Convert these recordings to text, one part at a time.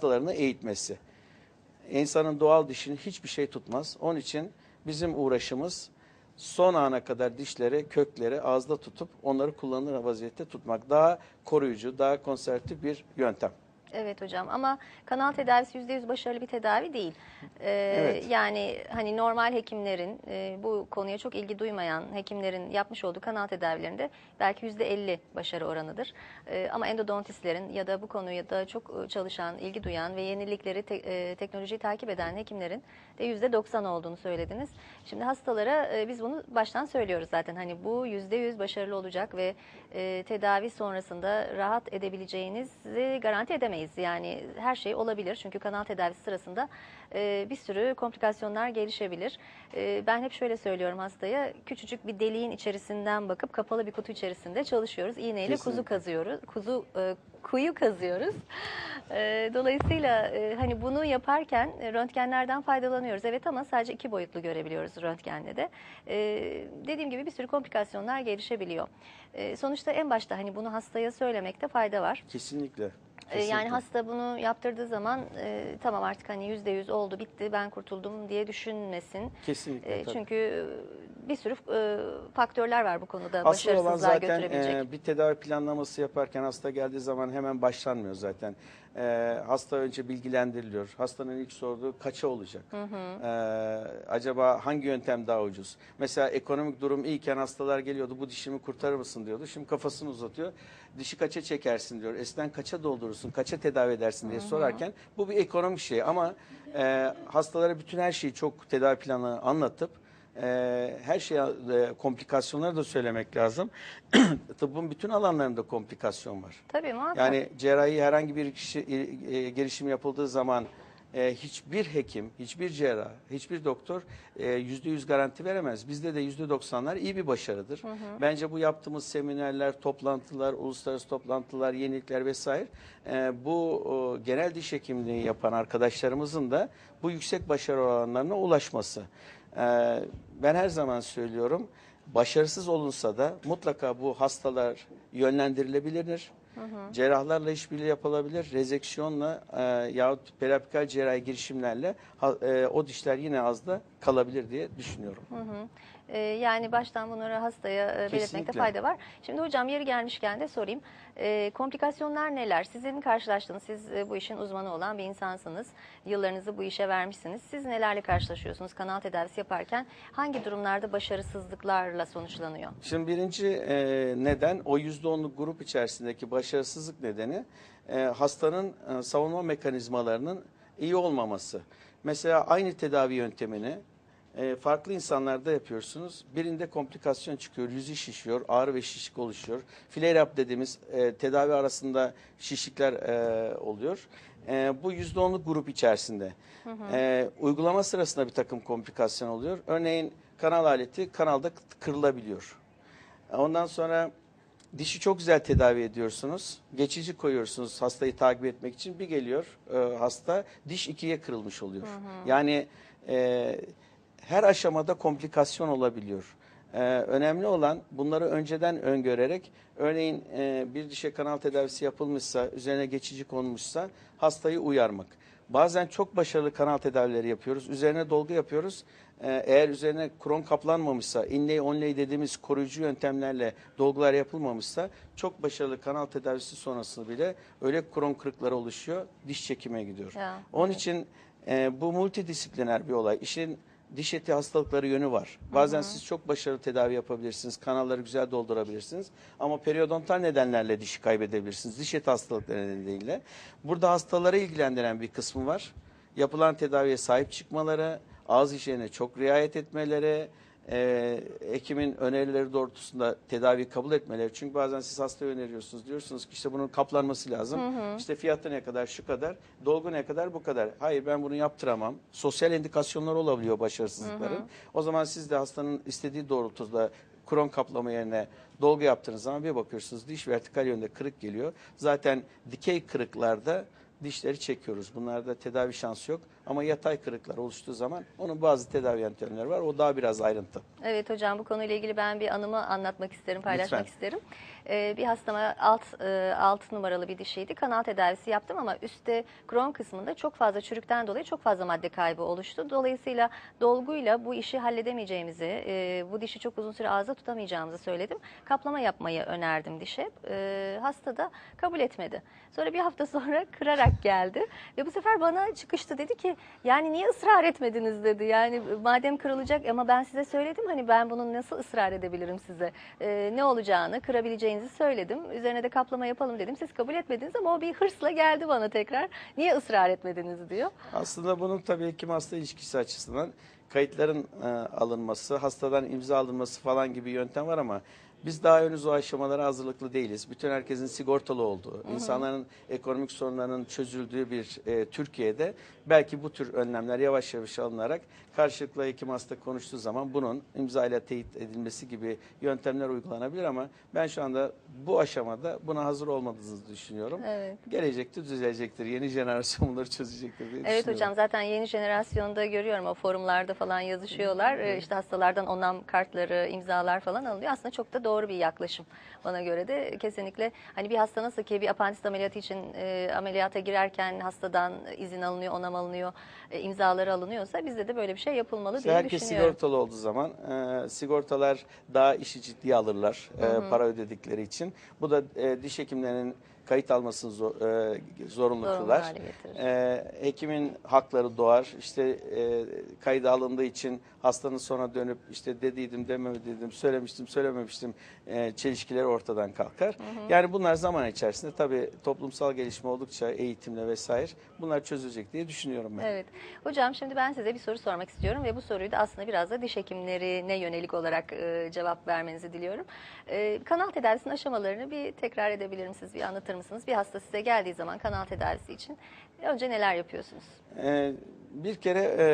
hastalarını eğitmesi. İnsanın doğal dişini hiçbir şey tutmaz. Onun için bizim uğraşımız son ana kadar dişleri, kökleri ağızda tutup onları kullanılır vaziyette tutmak. Daha koruyucu, daha konservatif bir yöntem. Evet hocam ama kanal tedavisi %100 başarılı bir tedavi değil. Ee, Evet. Yani hani normal hekimlerin e, bu konuya çok ilgi duymayan hekimlerin yapmış olduğu kanal tedavilerinde belki %50 başarı oranıdır. Ee, ama endodontistlerin ya da bu konuya da çok e, çalışan, ilgi duyan ve yenilikleri, te- e, teknolojiyi takip eden hekimlerin de %90 olduğunu söylediniz. Şimdi hastalara e, biz bunu baştan söylüyoruz zaten. Hani bu %100 başarılı olacak ve e, tedavi sonrasında rahat edebileceğinizi garanti edemeyiz. Yani her şey olabilir. Çünkü kanal tedavisi sırasında e, bir sürü komplikasyonlar gelişebilir. E, ben hep şöyle söylüyorum hastaya. Küçücük bir deliğin içerisinden bakıp kapalı bir kutu içerisinde çalışıyoruz. İğneyle kuzu Kesinlikle. kazıyoruz. Kuzu e, kuyu kazıyoruz. E, dolayısıyla e, hani bunu yaparken e, röntgenlerden faydalanıyoruz. Evet ama sadece iki boyutlu görebiliyoruz röntgende de. E, dediğim gibi bir sürü komplikasyonlar gelişebiliyor. E, sonuçta en başta hani bunu hastaya söylemekte fayda var. Kesinlikle. Ee, kesinlikle. Yani hasta bunu yaptırdığı zaman e, tamam artık hani yüzde yüz oldu bitti ben kurtuldum diye düşünmesin. Kesinlikle. E, tabii. çünkü e, bir sürü e, faktörler var bu konuda Asıl olan başarısızlığa zaten götürebilecek. e, bir tedavi planlaması yaparken hasta geldiği zaman hemen başlanmıyor zaten. E, hasta önce bilgilendiriliyor. Hastanın ilk sorduğu kaça olacak? E, acaba hangi yöntem daha ucuz? Mesela ekonomik durum iyiyken hastalar geliyordu bu dişimi kurtarır mısın diyordu. Şimdi kafasını uzatıyor. Dişi kaça çekersin diyor. Eskiden kaça doldurursun, kaça tedavi edersin diye sorarken bu bir ekonomik şey ama e, hastalara bütün her şeyi çok tedavi planını anlatıp ee, her şey komplikasyonları da söylemek lazım. Tıbbın bütün alanlarında komplikasyon var. Tabii muhakkak. Yani cerrahi herhangi bir kişi, e, e, girişim yapıldığı zaman e, hiçbir hekim, hiçbir cerrah, hiçbir doktor e, yüzde yüz garanti veremez. Bizde de yüzde doksanlar iyi bir başarıdır. Bence bu yaptığımız seminerler, toplantılar, uluslararası toplantılar, yenilikler vesaire e, bu o, genel diş hekimliği yapan arkadaşlarımızın da bu yüksek başarı oranlarına ulaşması. E, ben her zaman söylüyorum, başarısız olunsa da mutlaka bu hastalar yönlendirilebilir. Cerrahlarla işbirliği yapılabilir. Rezeksiyonla e, yahut perapikal cerrahi girişimlerle ha- e, o dişler yine azda kalabilir diye düşünüyorum. Hı hı. Ee, yani baştan bunları hastaya e, belirtmekte Kesinlikle. fayda var. Şimdi hocam yeri gelmişken de sorayım. Ee, komplikasyonlar neler? Sizin karşılaştığınız, siz e, bu işin uzmanı olan bir insansınız. Yıllarınızı bu işe vermişsiniz. Siz nelerle karşılaşıyorsunuz kanal tedavisi yaparken? Hangi durumlarda başarısızlıklarla sonuçlanıyor? Şimdi birinci e, neden o yüzde onluk grup içerisindeki başarısızlık nedeni e, hastanın e, savunma mekanizmalarının iyi olmaması. Mesela aynı tedavi yöntemini e, farklı insanlarda yapıyorsunuz. Birinde komplikasyon çıkıyor, yüzü şişiyor, ağrı ve şişlik oluşuyor. Flare-up dediğimiz e, tedavi arasında şişlikler e, oluyor. E, bu yüzde onluk grup içerisinde. E, uygulama sırasında bir takım komplikasyon oluyor. Örneğin kanal aleti kanalda kırılabiliyor. Ondan sonra dişi çok güzel tedavi ediyorsunuz. Geçici koyuyorsunuz hastayı takip etmek için. Bir geliyor e, hasta diş ikiye kırılmış oluyor. Yani e, her aşamada komplikasyon olabiliyor. E, önemli olan bunları önceden öngörerek örneğin e, bir dişe kanal tedavisi yapılmışsa, üzerine geçici konmuşsa hastayı uyarmak. Bazen çok başarılı kanal tedavileri yapıyoruz. Üzerine dolgu yapıyoruz. Ee, eğer üzerine kron kaplanmamışsa, inlay onlay dediğimiz koruyucu yöntemlerle dolgular yapılmamışsa çok başarılı kanal tedavisi sonrasında bile öyle kron kırıkları oluşuyor, diş çekime gidiyor. Ya, Onun için e, bu multidisipliner bir olay. İşin diş eti hastalıkları yönü var. Bazen siz çok başarılı tedavi yapabilirsiniz, kanalları güzel doldurabilirsiniz ama periodontal nedenlerle dişi kaybedebilirsiniz. Diş eti hastalıkları nedeniyle. Burada hastaları ilgilendiren bir kısmı var. Yapılan tedaviye sahip çıkmaları, ağız hijyenine çok riayet etmeleri, e, hekimin önerileri doğrultusunda tedavi kabul etmeleri. Çünkü bazen siz hastaya öneriyorsunuz. Diyorsunuz ki işte bunun kaplanması lazım. İşte fiyatı ne kadar şu kadar, dolgu ne kadar bu kadar. Hayır ben bunu yaptıramam. Sosyal indikasyonlar olabiliyor başarısızlıkların. O zaman siz de hastanın istediği doğrultuda kron kaplama yerine dolgu yaptığınız zaman bir bakıyorsunuz diş vertikal yönde kırık geliyor. Zaten dikey kırıklarda dişleri çekiyoruz. Bunlarda tedavi şansı yok. Ama yatay kırıklar oluştuğu zaman onun bazı tedavi yöntemleri var. O daha biraz ayrıntı. Evet hocam bu konuyla ilgili ben bir anımı anlatmak isterim, paylaşmak Lütfen. isterim. Ee, bir hastama alt, e, alt numaralı bir dişiydi. Kanal tedavisi yaptım ama üstte kron kısmında çok fazla çürükten dolayı çok fazla madde kaybı oluştu. Dolayısıyla dolguyla bu işi halledemeyeceğimizi, e, bu dişi çok uzun süre ağızda tutamayacağımızı söyledim. Kaplama yapmayı önerdim dişe. E, hasta da kabul etmedi. Sonra bir hafta sonra kırarak geldi ve bu sefer bana çıkıştı dedi ki yani niye ısrar etmediniz dedi. Yani madem kırılacak ama ben size söyledim hani ben bunun nasıl ısrar edebilirim size. E, ne olacağını kırabileceğinizi söyledim. Üzerine de kaplama yapalım dedim. Siz kabul etmediniz ama o bir hırsla geldi bana tekrar. Niye ısrar etmediniz diyor. Aslında bunun tabii hekim hasta ilişkisi açısından kayıtların e, alınması, hastadan imza alınması falan gibi yöntem var ama biz daha henüz o aşamalara hazırlıklı değiliz. Bütün herkesin sigortalı olduğu, insanların ekonomik sorunlarının çözüldüğü bir e, Türkiye'de belki bu tür önlemler yavaş yavaş alınarak karşılıklı hekim hasta konuştuğu zaman bunun imza ile teyit edilmesi gibi yöntemler uygulanabilir ama ben şu anda bu aşamada buna hazır olmadığınızı düşünüyorum. Evet. Gelecekte düzelecektir. Yeni jenerasyon bunları çözecektir diye Evet düşünüyorum. hocam zaten yeni jenerasyonda görüyorum o forumlarda falan yazışıyorlar. Ee, İşte hastalardan onam kartları, imzalar falan alınıyor. Aslında çok da doğru bir yaklaşım bana göre de kesinlikle. Hani bir hasta nasıl ki bir apandisit ameliyatı için e, ameliyata girerken hastadan izin alınıyor, onam alınıyor, e, imzaları alınıyorsa bizde de böyle bir şey yapılmalı İşte diye herkes düşünüyorum. sigortalı olduğu zaman e, sigortalar daha işi ciddiye alırlar e, para ödedikleri için. Bu da e, diş hekimlerinin kayıt almasını zor, e, zorunlu Zorunlu kılar. hale getirir. E, hekimin hakları doğar. İşte e, kayda alındığı için hastanın sonra dönüp işte dediydim demediydim, söylemiştim söylememiştim e, çelişkileri ortadan kalkar. Yani bunlar zaman içerisinde tabii toplumsal gelişme oldukça eğitimle vesaire bunlar çözülecek diye düşünüyorum ben. Evet. Hocam şimdi ben size bir soru sormak istiyorum ve bu soruyu da aslında biraz da diş hekimlerine yönelik olarak e, cevap vermenizi diliyorum. E, kanal tedavisinin aşamalarını bir tekrar edebilir misiniz, bir anlatır mısınız? Bir hasta size geldiği zaman kanal tedavisi için önce neler yapıyorsunuz? Ee, bir kere e,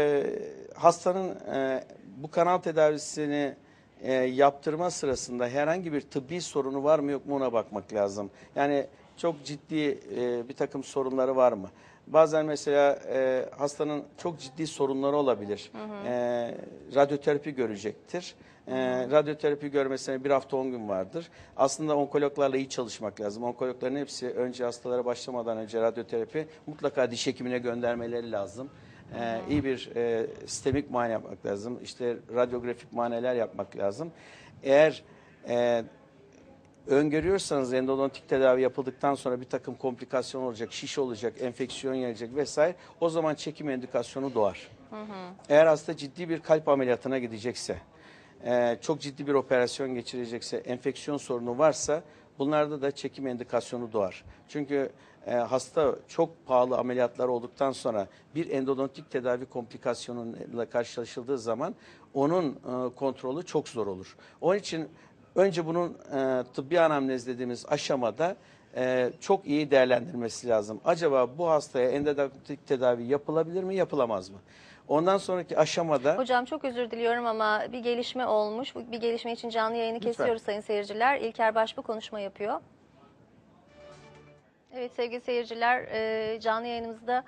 hastanın e, bu kanal tedavisini e, yaptırma sırasında herhangi bir tıbbi sorunu var mı yok mu ona bakmak lazım. Yani çok ciddi e, bir takım sorunları var mı? Bazen mesela e, hastanın çok ciddi sorunları olabilir. E, radyoterapi görecektir. E, radyoterapi görmesine bir hafta 10 gün vardır. Aslında onkologlarla iyi çalışmak lazım. Onkologların hepsi önce hastalara başlamadan önce radyoterapi mutlaka diş hekimine göndermeleri lazım. Ee, iyi bir e, sistemik muayene yapmak lazım. İşte radyografik muayeneler yapmak lazım. Eğer e, öngörüyorsanız endodontik tedavi yapıldıktan sonra bir takım komplikasyon olacak, şiş olacak, enfeksiyon gelecek vesaire o zaman çekim indikasyonu doğar. Eğer hasta ciddi bir kalp ameliyatına gidecekse, e, çok ciddi bir operasyon geçirecekse, enfeksiyon sorunu varsa bunlarda da çekim indikasyonu doğar. Çünkü e, hasta çok pahalı ameliyatlar olduktan sonra bir endodontik tedavi komplikasyonuyla karşılaşıldığı zaman onun e, kontrolü çok zor olur. Onun için önce bunun e, tıbbi anamnez dediğimiz aşamada e, çok iyi değerlendirmesi lazım. Acaba bu hastaya endodontik tedavi yapılabilir mi, yapılamaz mı? Ondan sonraki aşamada Hocam çok özür diliyorum ama bir gelişme olmuş. Bu bir gelişme için canlı yayını Lütfen. kesiyoruz sayın seyirciler. İlker Başbuğ konuşma yapıyor. Evet sevgili seyirciler e, canlı yayınımızda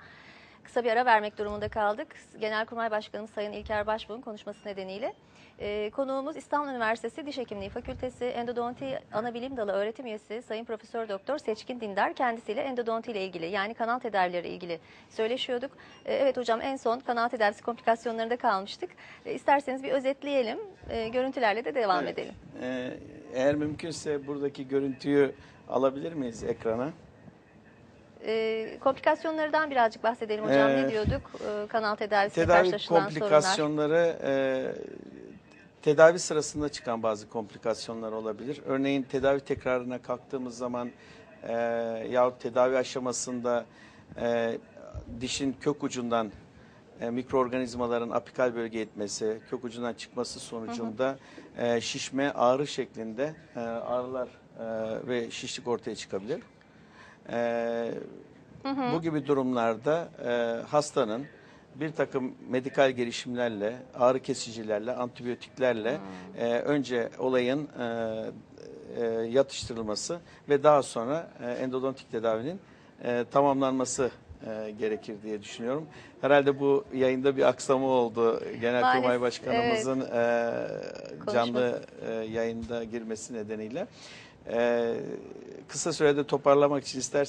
kısa bir ara vermek durumunda kaldık. Genelkurmay Başkanımız Sayın İlker Başbuğ'un konuşması nedeniyle. E, konuğumuz İstanbul Üniversitesi Diş Hekimliği Fakültesi Endodonti Anabilim Dalı öğretim üyesi Sayın Profesör Doktor Seçkin Dindar kendisiyle endodonti ile ilgili yani kanal tedavileri ile ilgili söyleşiyorduk. E, evet hocam en son kanal tedavisi komplikasyonlarında kalmıştık. E, isterseniz bir özetleyelim. E, görüntülerle de devam Evet. edelim. Ee, eğer mümkünse buradaki görüntüyü alabilir miyiz ekrana? E, komplikasyonlardan birazcık bahsedelim hocam. Ee, ne diyorduk? E, kanal tedavisiyle Tedavi karşılaşılan sorunlar. komplikasyonları e, tedavi sırasında çıkan bazı komplikasyonlar olabilir. Örneğin tedavi tekrarına kalktığımız zaman e, yahut tedavi aşamasında e, dişin kök ucundan e, mikroorganizmaların apikal bölge etmesi, kök ucundan çıkması sonucunda e, şişme, ağrı şeklinde e, ağrılar e, ve şişlik ortaya çıkabilir. E, Bu gibi durumlarda e, hastanın bir takım medikal girişimlerle, ağrı kesicilerle, antibiyotiklerle e, önce olayın e, e, yatıştırılması ve daha sonra e, endodontik tedavinin e, tamamlanması e, gerekir diye düşünüyorum. Herhalde bu yayında bir aksama oldu. Genelkurmay Başkanımızın e, canlı e, yayında girmesi nedeniyle. E, kısa sürede toparlamak için isterseniz